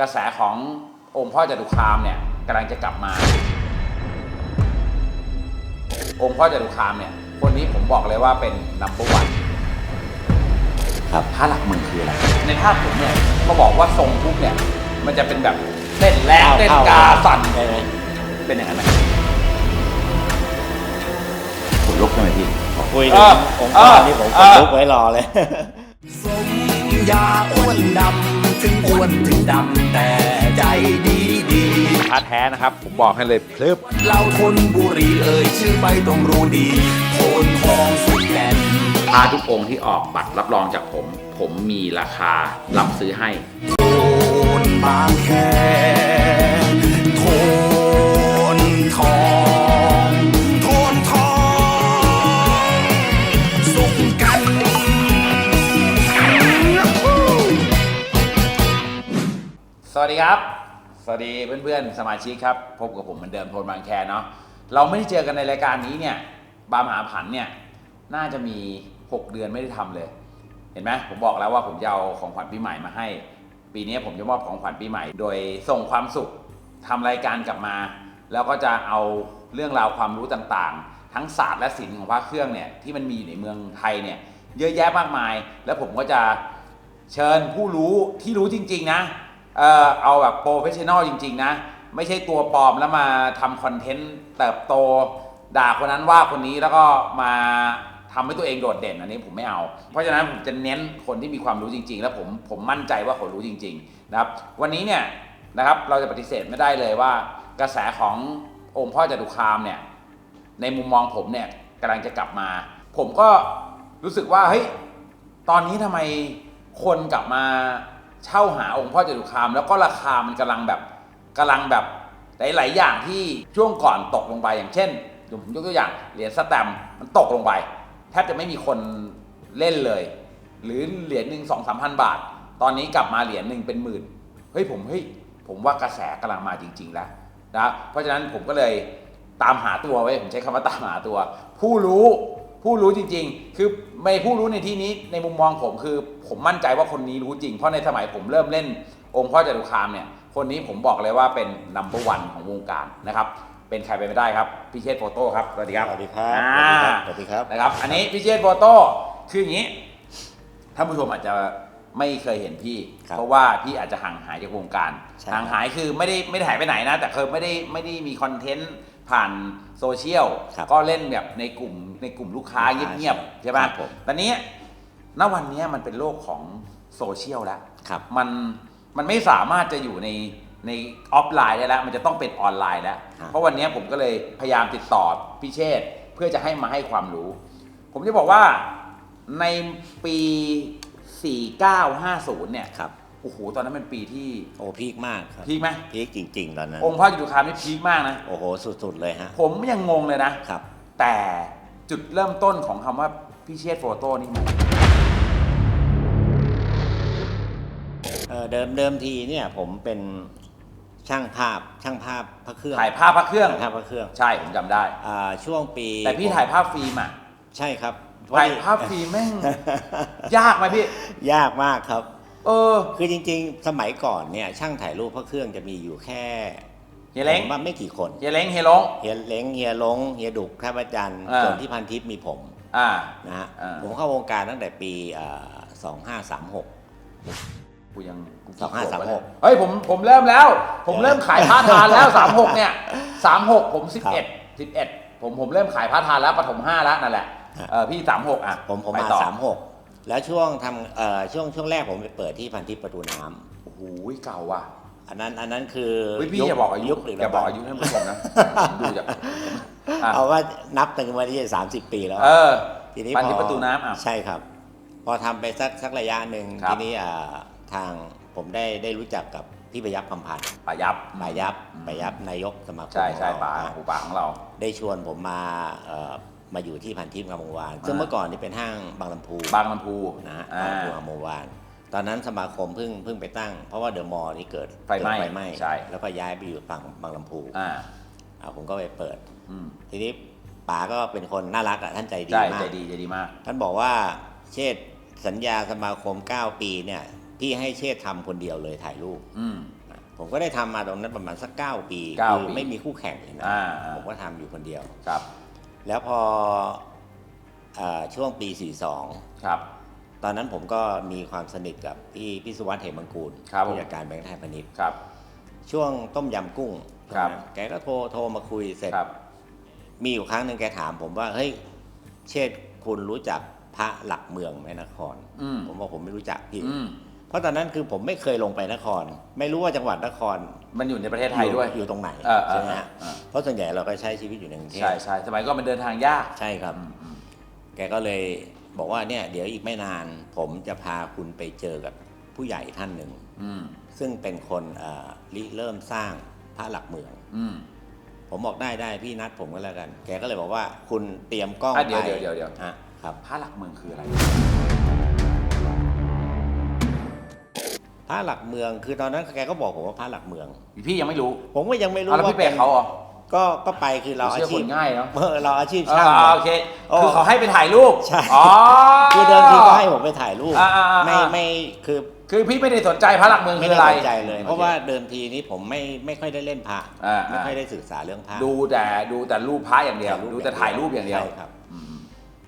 กระแสขององค์พ่อจตุคามเนี่ยกำลังจะกลับมา องค์พ่อจตุคามเนี่ย คนนี้ผมบอกเลยว่าเป็นนัมเบอร์วันครับพระหลักเมืองคืออะไร ในภาพผมเนี่ยเขาบอกว่าทรงปุ๊บเนี่ย มันจะเป็นแบบเต้นแรงเต้นกาสั่นใช่ไหมเป็นอย่างนั้นไหมขนลุกใช่ไหมพี่คุยเอถึงอองค์กรที่ผมเอกดอลุกไว้รอเลยสมยาอ้วนดำ ถึงอ้วนถึงดำแต่ใจดีดีพระแท้นะครับ ผมบอกให้เลยเพลิบเราทนบุรีเอ่ยชื่อไปต้องรู้ดีโคนทองสุดแก่นพระทุกองค์ที่ออกบัตรรับรองจากผม ผมมีราคารับซื้อให้โทนบางแคโทนทอง ครับ สวัสดีเพื่อนๆ สมาชิกครับ พบกับผมเหมือนเดิมโทนบางแคเนาะ เราไม่ได้เจอกันในรายการนี้เนี่ย บามหาผันเนี่ย น่าจะมี 6 เดือนไม่ได้ทำเลย เห็นไหมผมบอกแล้วว่าผมจะเอาของขวัญปีใหม่มาให้ ปีนี้ผมจะมอบของขวัญปีใหม่ โดยส่งความสุขทำรายการกลับมา แล้วก็จะเอาเรื่องราวความรู้ต่างๆ ทั้งศาสตร์และศิลป์ของพระเครื่องเนี่ยที่มันมีอยู่ในเมืองไทยเนี่ยเยอะแยะมากมาย แล้วผมก็จะเชิญผู้รู้ที่รู้จริง ๆ นะ เออเอาแบบโปรเฟชชั่นอลจริง ๆ นะ ไม่ใช่ตัวปลอมแล้วมาทำคอนเทนต์เติบโต ด่าคนนั้นว่าคนนี้แล้วก็มาทำให้ตัวเองโดดเด่นอันนี้ผมไม่เอา เพราะฉะนั้นผมจะเน้นคนที่มีความรู้จริง ๆ แล้วผมผมมั่นใจว่าเขารู้จริงๆนะครับวันนี้เนี่ยนะครับเราจะปฏิเสธไม่ได้เลยว่ากระแสขององค์พ่อจตุคามเนี่ยในมุมมองผมเนี่ยกำลังจะกลับมา ผมก็รู้สึกว่าเฮ้ยตอนนี้ทำไมคนกลับมา เช่าหาองค์พ่อจตุคาม แล้วก็ราคามันกำลังแบบกำลังแบบหลายๆอย่างที่ช่วงก่อนตกลงไปอย่างเช่นผมยกตัวอย่างเหรียญสแตมมันตกลงไปแทบจะไม่มีคนเล่นเลย หรือเหรียญหนึ่งสองสามพันบาท ตอนนี้กลับมาเหรียญหนึ่งเป็นหมื่นเฮ้ยผมเฮ้ยผมว่ากระแสกำลังมาจริง ๆ แล้วนะเพราะฉะนั้นผมก็เลยตามหาตัวไว้ผมใช้คำว่าตามหาตัว ผู้รู้ ผู้รู้จริง ๆ คือไม่ผู้รู้ในที่นี้ในมุมมองผมคือ ผมมั่นใจว่าคนนี้รู้จริง เพราะในสมัยผมเริ่มเล่นองค์พ่อจตุคามเนี่ย คนนี้ผมบอกเลยว่าเป็นนัมเบอร์วันของวงการนะครับ เป็นใครไปไม่ได้ครับพี่เชษฐ์โฟโต้ครับ สวัสดีครับ สวัสดีครับอ่าสวัสดีครับ นะครับ อันนี้พี่เชษฐ์โฟโต้ คืออย่างนี้ ท่านผู้ชมอาจจะไม่เคยเห็นพี่ครับเพราะว่าพี่อาจจะห่างหายจากวงการใช่ห่างหายคือไม่ได้ไม่ได้หายไปไหนนะ แต่เคยไม่ได้ไม่ได้มีคอนเทนต์ ผ่านโซเชียลครับก็เล่นแบบในกลุ่มในกลุ่มลูกค้าลูกค้าเงียบๆใช่ไหมครับผม ตอนนี้ณวันนี้มันเป็นโลกของโซเชียลแล้ว ครับ มันมันไม่สามารถจะอยู่ในในออฟไลน์ได้แล้ว มันจะต้องเป็นออนไลน์แล้ว ครับเพราะวันนี้ผมก็เลยพยายามติดต่อพี่เชษฐ์เพื่อจะให้มาให้ความรู้ ผมจะบอกว่าในปี 4950 เนี่ยครับ โอ้โหตอนนั้นเป็นปีที่โอ้พีคมากครับพีคไหมพีคจริง ๆ ตอนนั้น องค์พระจตุคามนี่พีคมากนะ โอ้โห สุดๆเลยฮะ ผมยังงงเลยนะครับ แต่จุดเริ่มต้นของคำว่าพี่เชษฐ์โฟโต้นี่มันเอ่อเดิมเดิมทีเนี่ยผมเป็นช่างภาพช่างภาพพระเครื่องถ่ายภาพพระเครื่อง ถ่ายภาพพระเครื่องใช่ผมจำได้ อ่าช่วงปีแต่พี่ถ่ายภาพฟิล์มอะ ใช่ครับถ่ายภาพฟิล์มแม่ง ยากไหมพี่ ยากมากครับ เออ คือจริงๆ สมัยก่อนเนี่ยช่างถ่ายรูปพระเครื่องจะมีอยู่แค่เฮียเล้ง ผมว่าไม่กี่คน เฮียเล้งเฮียลง เฮียเล้งเฮียลงเฮียดุกท่าประจันทร์อ่า ส่วนที่พันทิพย์มีผมอ่า นะฮะอ่า ผมเข้าวงการตั้งแต่ปีสองห้าสามหกกูยังกูสองห้าสามหกเฮ้ยผมผมเริ่มแล้ว ผมเริ่มขายพาร์ททานแล้ว 36 เนี่ย 36 ผม 11 11 ผมผมเริ่มขายพาร์ททานแล้วปฐม5แล้วนั่นแหละฮะเออพี่ 36 อะผมผมไปมาต่อสามหก แล้วช่วงทำเอ่อช่วงช่วงแรกผมไปเปิดที่พันทิพย์ประตูน้ำโอ้โหเก่าว่ะอันนั้นอันนั้นคือเฮ้ยพี่อย่าบอกอายุยุคหรืออย่าบอกอายุท่านผู้ชมนะผมดูจากอะเอาว่านับตั้งแต่วันที่สามสิบปีแล้ว เออทีนี้ปันพอที่ประตูน้ำอะ ใช่ครับ พอทำไปสักสักระยะหนึ่งครับ ทีนี้อ่าทางผมได้ได้รู้จักกับพี่ประยับคำพันธ์ป่ายับป่ายับป่ายับนายกสมาคมใช่ใช่ของเรป่านะหูป่าของเรา ได้ชวนผมมาเอ่อ มาอยู่ที่พันทิพย์งามวงวานซึ่งอ่าเมื่อก่อนนี่เป็นห้างบางลำพูบางลำพูนะฮะอ่าบางลำพูงามวงวานตอนนั้นสมาคมเพิ่งเพิ่งไปตั้ง เพราะว่าเดอะมอลล์นี่เกิดไฟไหม้เกิดไฟไหม้ใช่แล้วก็ย้ายไปอยู่ฝั่งบางลำพูอ่าอ่าผมก็ไปเปิดอืมทีนี้ป๋าก็เป็นคนน่ารักอะท่านใจดีใช่มาใจกดีใจดีมาก ท่านบอกว่าเชษฐ์สัญญาสมาคม 9 ปีเนี่ยพี่ให้เชษฐ์ทำคนเดียวเลยถ่ายรูปอืมนะก็ได้ทำมาตรงนั้นประมาณสักเก้าปีเก้าคือปีไม่มีคู่แข่งเลยนะอ่าอ่าผมก็ทำอยู่คนเดียวครับ แล้วพอเออช่วงปี42ครับตอนนั้นผมก็มีความสนิทกับพี่พี่สุวัสดิ์เหมังกูลครับผม ผู้จัดการแบงค์ไทยพาณิชย์ครับ ช่วงต้มยำกุ้งครับแกก็โทรโทรมาคุยเสร็จ ครับ มีอยู่ครั้งหนึ่งแกถามผมว่า เฮ้ย เชษฐ์คุณรู้จักพระหลักเมืองไหมนคร อืมผมบอกผมไม่รู้จักพี่ อืม เพราะตอนนั้นคือผมไม่เคยลงไปนคร ไม่รู้ว่าจังหวัดนครมันอยู่ในประเทศไทยด้วย อยู่ตรงไหนเออเออใช่ไหมฮะเออ เพราะส่วนใหญ่เราก็ใช้ชีวิตอยู่ในกรุงเทพใช่ใช่สมัยก็มันเดินทางยาก ใช่ครับ แกก็เลยบอกว่าเนี่ยเดี๋ยวอีกไม่นาน ผมจะพาคุณไปเจอกับผู้ใหญ่ท่านหนึ่ง อืม ซึ่งเป็นคนเอ่อริเริ่มสร้างพระหลักเมือง อืม ผมบอกได้ได้พี่นัดผมก็แล้วกัน แกก็เลยบอกว่าคุณเตรียมกล้องอะเดี๋ยวไปเดี๋ยวเดี๋ยวเดี๋ยวฮะครับ พระหลักเมืองคืออะไร พระหลักเมือง คือตอนนั้นแกก็บอกผมว่าพระหลักเมือง พี่ยังไม่รู้ผมก็ยังไม่รู้เอาแล้วว่าพี่เป็นเขาเหรอก็ก็ไปคือเราอาเชื่อชีคพนง่ายเนาะเออเราอาชีพอ่าช่าง อ่าโอเคโอ้คือเขาให้ไปถ่ายรูปใช่ อ๋อ คือเดิมทีก็ให้ผมไปถ่ายรูปอ่าอ่าอ่า ไม่ไม่คือคือพี่ไม่ได้สนใจพระหลักเมืองไม่คือได้อะไรสนใจเลย เพราะว่าเดิมทีนี้ผมไม่ไม่ค่อยได้เล่นพระอ่าไม่ค่อยได้ศึกษาเรื่องพระดูแต่ดูแต่รูปพระอย่างเดียวถ่ดูแต่ถ่ายรูปอย่างเดียวใช่ครับ อืม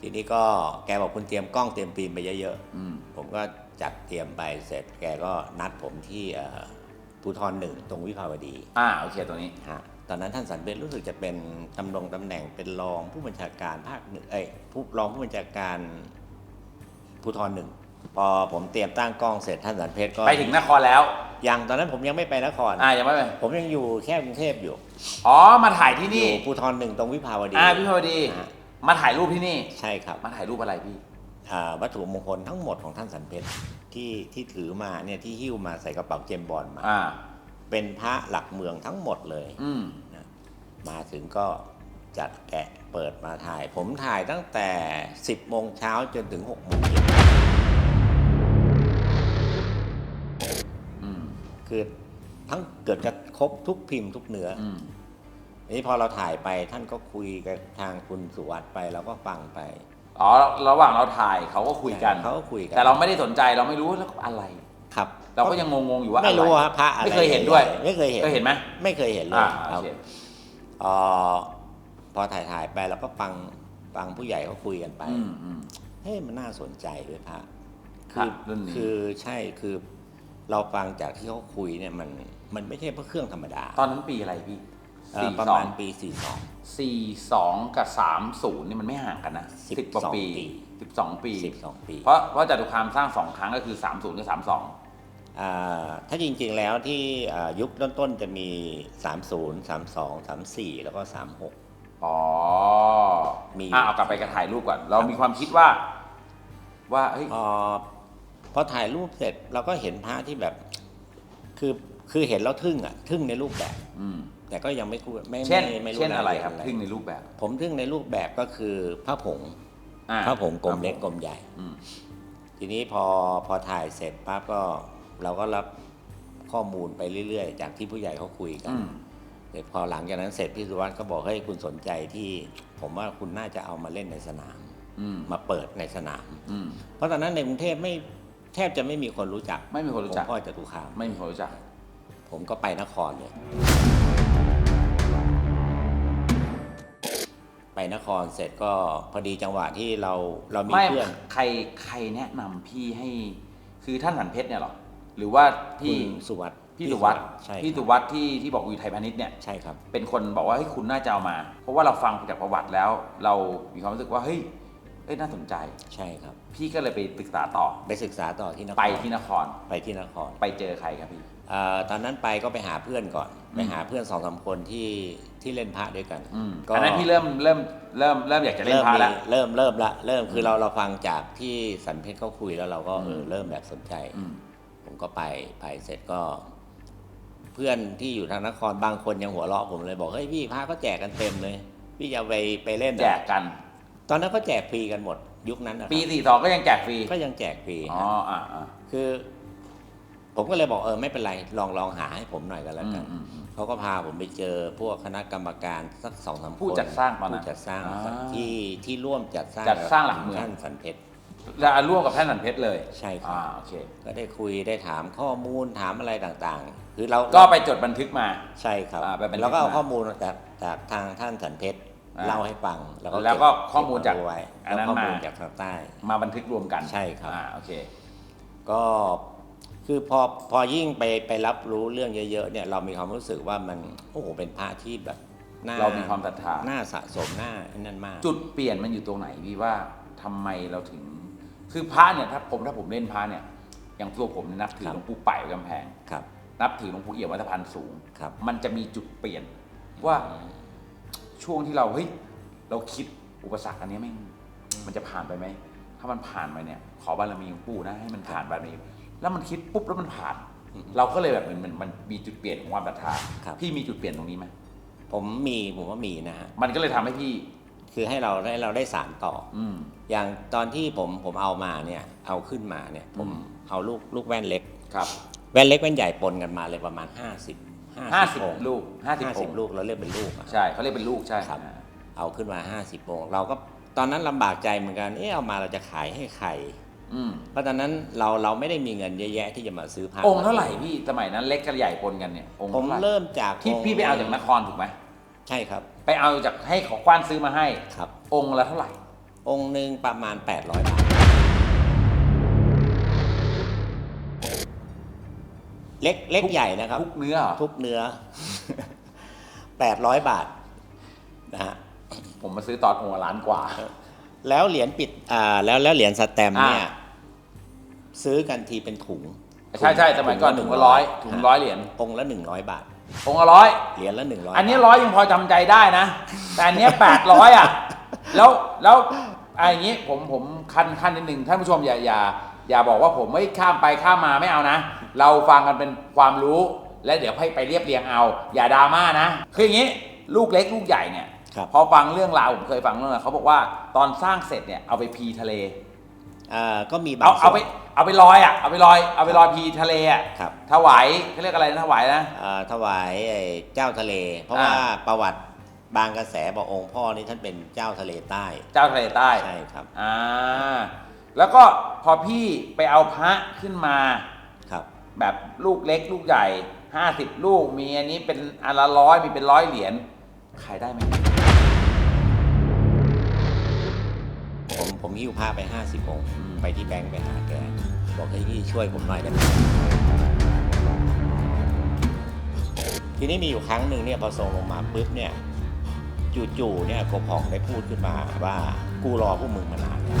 ทีนี้ก็แกบอกคุณเตรียมกล้องเตรียมฟิล์มไปเยอะอืม ๆผมก็ จัดเตรียมไปเสร็จแกก็นัดผมที่เอ่อภูทรหนึ่งตรงวิภาวดีอ่าโอเคตรงนี้ฮะตอนนั้นท่านสันเบนรู้สึกจะเป็นตำแหน่งตำแหน่งเป็นรองผู้บัญชาการภาคหนึ่งเอ้ยผู้รองผู้บัญชาการภูทรหนึ่งพอผมเตรียมตั้งกล้องเสร็จท่านสันเพชรก็ไปถึงนครแล้วยังตอนนั้นผมยังไม่ไปนครอ่ายังไม่ไปผมยังอยู่แค่กรุงเทพอยู่อ๋อมาถ่ายที่อนี่ยู่ภูทรหนึ่งตรงวิภาวดีอ่าพี่พอดีฮะมาถ่ายรูปที่นี่ใช่ครับ มาถ่ายรูปอะไรพี่อ่า วัตถุมงคลทั้งหมดของท่านสันเพชรที่ที่ถือมาเนี่ยที่หิ้วมาใส่กระเป๋าเจมส์บอลมา อ่า เป็นพระหลักเมืองทั้งหมดเลยอืม นะมาถึงก็จัดแกะเปิดมาถ่าย ผมถ่ายตั้งแต่ 10โมงเช้าจนถึง6โมงเย็นอืม คือทั้งเกิดจะครบทุกพิมพ์ทุกเนื้อออืมทีนี้พอเราถ่ายไปท่านก็คุยกับทางคุณสุวัสด์ไปเราก็ฟังไป อ๋อระหว่างเราถ่ายเขาก็คุยกัน เขาก็คุยกันแต่เราไม่ได้สนใจเราไม่รู้แล้วอะไรครับ เราก็ยังงงๆอยู่ว่าไม่รู้อะว่าพระอะไรไม่เคยเห็นด้วย ไม่เคยเห็นเคยเห็นไหมไม่เคยเห็นเลยอ่าคโอรับเคเอ่อพอถ่ายถ่ายๆไปเราก็ฟังฟังผู้ใหญ่เขาคุยกันไปอืมอืมเฮ้ยมันน่าสนใจด้วยพระพระคือรุ่นนี้คือใช่คือเราฟังจากที่เขาคุยเนี่ยมันมันไม่ใช่พระเครื่องธรรมดา ตอนนั้นปีอะไรพี่เอ่อ สี่ประสอมางณ ปี42สี่สองกับสามศูนย์นี่มันไม่ห่างกันนะสิบสิบกว่าปีสองปี สิบสองปี12ปีเพราะเพราะจตุคามสร้างสองครั้งก็คือสามศูนย์กับสามสองอ่าถ้าจริงๆแล้วที่อ่ายุคต้นๆจะมี 30 32 34 แล้วก็ 36 อ๋อมี อะเอากลับไปกระถ่ายรูปก่อน เรามีความคิดว่า ว่าเฮ้ย พอพอถ่ายรูปเสร็จเราก็เห็นพระที่แบบ คือคือเห็นแล้วทึ่งอะทึ่งในรูปแบบ อืม แต่ก็ยังไม่พูดไม่เช่นไม่ไม่รู้เช่นอะไรายลเยดครับทึ่งในรูปแบบ ผมทึ่งในรูปแบบก็คือพระผงอ่าพระผงกลมเล็กกลมใหญ่ อืมทีนี้พอพอถ่ายเสร็จปั๊บก็เราก็รับข้อมูลไปเรื่อยๆ จากที่ผู้ใหญ่เขาคุยกันอืมเสร็จพอหลังจากนั้นเสร็จพี่สุวัสด์ก็บอกเฮ้ยคุณสนใจที่ ผมว่าคุณน่าจะเอามาเล่นในสนาม อืมมาเปิดในสนาม อืม เพราะตอนนั้นในกรุงเทพไม่แทบจะไม่มีคนรู้จักไม่มีคนรู้จัก หลวงพ่อจตุคามไม่มีคนรู้จัก ผมก็ไปนครเลย ไปนครเสร็จก็พอดีจังหวะที่เราเรามีไม่เพื่อน ใครใครแนะนำพี่ให้ คือท่านสันเพชรเนี่ยเหรอหรือว่าพี่คุณสุวัสด์พี่สุวัสด์ใช่พี่คสุรับวัสด์ที่ที่บอกอยู่ไทยพาณิชย์เนี่ย ใช่ครับ เป็นคนบอกว่าเฮ้ยคุณน่าจะเอามา เพราะว่าเราฟังจากประวัติแล้ว เรามีความรู้สึกว่าเฮ้ยเอ้ยน่าสนใจ ใช่ครับ พี่ก็เลยไปศึกษาต่อ ไปศึกษาต่อที่นครไปที่นครไปที่นครไปเจอใครครับพี่ เอ่อตอนนั้นไปก็ไปหาเพื่อนก่อนอืม ไปหาเพื่อนสองสามคนที่ที่เล่นพระด้วยกันอืมก็อันนั้นพี่เริ่มเริ่มเริ่มเริ่มอยากจะเล่นเริ่มพระมีแล้วเริ่มเริ่มละเริ่มคือเราเราฟังจากที่สันเพชรเขาคุยแล้วเราก็เอออืมเริ่มแบบสนใจอืมผมก็ไปไปเสร็จก็ เพื่อนที่อยู่ทางนครบางคนยังหัวเราะผมเลยบอกเฮ้ยพี่พระก็แจกกันเต็มเลยพี่จะไปไปเล่นเหรอแจกกัน ตอนนั้นก็แจกฟรีกันหมด ยุคนั้นนะครับปีสี่สองก็ยังแจกฟรีก็ยังแจกฟรีอ๋ออ่าอ่าคือ ผมก็เลยบอกเออไม่เป็นไรลองลองหาให้ผมหน่อยกันแล้วอืกัมนอืมอืม เขาก็พาผมไปเจอพวกคณะกรรมการสักสองสามคนผู้จัดสร้างตอนนั้นผู้จัดสร้างอ่าที่ที่ร่วมจัดสร้างจัดสร้างหลักเมือง ท่านสันเพชร จะร่วมกับแท่นสันเพชรเลยใช่ครับ อ่าโอเค ก็ได้คุยได้ถามข้อมูลถามอะไรต่างๆ คือเราก็ไปจดบันทึกมา ใช่ครับอ่าไปเป็นแล้วก็เอามาข้อมูลจากจากทางท่านสันเพชรอ่าเล่าให้ฟังแล้วก็แล้วก็เบข้อมูลจากเบไว้อันนั้นแล้วข้อมูลมา จากทางใต้ มาบันทึกรวมกันใช่ครับ อ่าโอเค ก็ คือพอพอยิ่งไปไปรับรู้เรื่องเยอะๆเนี่ยเรามีความรู้สึกว่ามันโอ้โหเป็นพระที่แบบน่าเรามีความศรัทธา น่าสะสมน่าไอ้นั่นมาก จุดเปลี่ยนมันอยู่ตรงไหนพี่ว่าทำไมเราถึง คือพระเนี่ยถ้าผมถ้าผมเล่นพระเนี่ยอย่างตัวผมเนี่ยนับถือครับหลวงปู่ไป่กำแพง ครับ นับถือหลวงปู่เอี่ยมวัดสะพานสูง ครับ มันจะมีจุดเปลี่ยนว่าช่วงที่เราเฮ้ยเราคิดอุปสรรคอันนี้แม่งมันจะผ่านไปไหม ถ้ามันผ่านไปเนี่ย ขอบารมีหลวงปู่นะให้มันผ่านบารมี แล้วมันคิดปุ๊บแล้วมันผ่าน เราก็เลยแบบเหมือนมันมันมีจุดเปลี่ยนของความศรัทธาครับ พี่มีจุดเปลี่ยนตรงนี้ไหมผมมีผมว่ามีนะฮะมันก็เลยทำให้พี่ คือให้เราได้เราได้สารต่อ อืม อย่างตอนที่ผมผมเอามาเนี่ยเอาขึ้นมาเนี่ยผมอืม เอาลูกลูกแว่นเล็ก ครับแว่นเล็กแว่นใหญ่ปนกันมาเลยประมาณ 50 ห้าสิบองค์ลูกห้าสิบ50องค์ลูกเราเรียกเป็นลูกอะ ใช่เขาเรียกเป็นลูกใช่ครับ อ่าเอาขึ้นมา 50องค์เราก็ตอนนั้นลำบากใจเหมือนกันเออเอามาเราจะขายให้ใครอืม เพราะตอนนั้นเราเราไม่ได้มีเงินเยอะแยะที่จะมาซื้อผ้าองค์เท่าไหร่พี่สมัยนั้นเล็กกับใหญ่ปนกันเนี่ยองค์ผมเท่าไหร่เริ่มจากที่องค์พี่ไปเอาจากนครถูกไหมใช่ครับ ไปเอาจากให้เขอคว้านซื้อมาให้ครับ องค์ละเท่าไหร่ องค์หนึ่งประมาณ 800 บาท เล็กเล็กใหญ่นะครับ ทุกเนื้อเหรอทุกเนื้อ 800 บาทนะฮะ ผมมาซื้อตอนองค์ละล้านกว่า แล้วเหรียญปิดอ่าแล้วแล้วเหรียญสแตมป์เนี่ย อ่า ซื้อกันทีเป็นถุงใช่ใช่สมัยก่อนถุงละร้อยถุงร้อยเหรียญองค์ละ100บาท องค์ละร้อยเหรียญละ100อันนี้บาทร้อยยังพอจำใจได้นะ แต่อันเนี้แปดร้อยอะ แล้วแล้วไอ้อย่างนี้ผมผมคันคันนิดหนึ่งท่านผู้ชมอย่าอย่าอย่าบอกว่าผมไม่ข้ามไปข้ามมาไม่เอานะ เราฟังกันเป็นความรู้และเดี๋ยวให้ไปเรียบเรียงเอา อย่าดราม่านะคืออย่างนี้ลูกเล็กลูกใหญ่เนี่ยครับพอฟังเรื่องราวผมเคยฟังเรื่องราวเขาบอกว่าตอนสร้างเสร็จเนี่ยเอาไปพีทะเล อ่าก็มีบางเอาเอาไปส่วน เอาไปลอยอะเอาไปลอยเอาไปลอยพีทะเลอะครับ ถวายเขาเรียกอะไรนะถวายนะ อ่าถวายไอ้เจ้าทะเล เพราะอ่า ว่าประวัติบางกระแสบอกองค์พ่อนี่ท่านเป็นเจ้าทะเลใต้เจ้าทะเลใต้ใช่ครับอ่าแล้วก็พอพี่ไปเอาพระขึ้นมา ครับ แบบลูกเล็กลูกใหญ่50ลูกมีอันนี้เป็นอันละร้อยมีเป็นร้อยเหรียญขายได้ไหม ผมผมหิ้วผ้าไป 50องค์ไปที่แบงค์ไปหาแก บอกให้พี่ช่วยผมหน่อยได้ไหมทีนี้มีอยู่ครั้งหนึ่งเนี่ยพอส่งลงมาปุ๊บเนี่ยจู่ๆเนี่ยกบผ่องได้พูดขึ้นมาว่ากูรอพวกมึงมานานแล้ว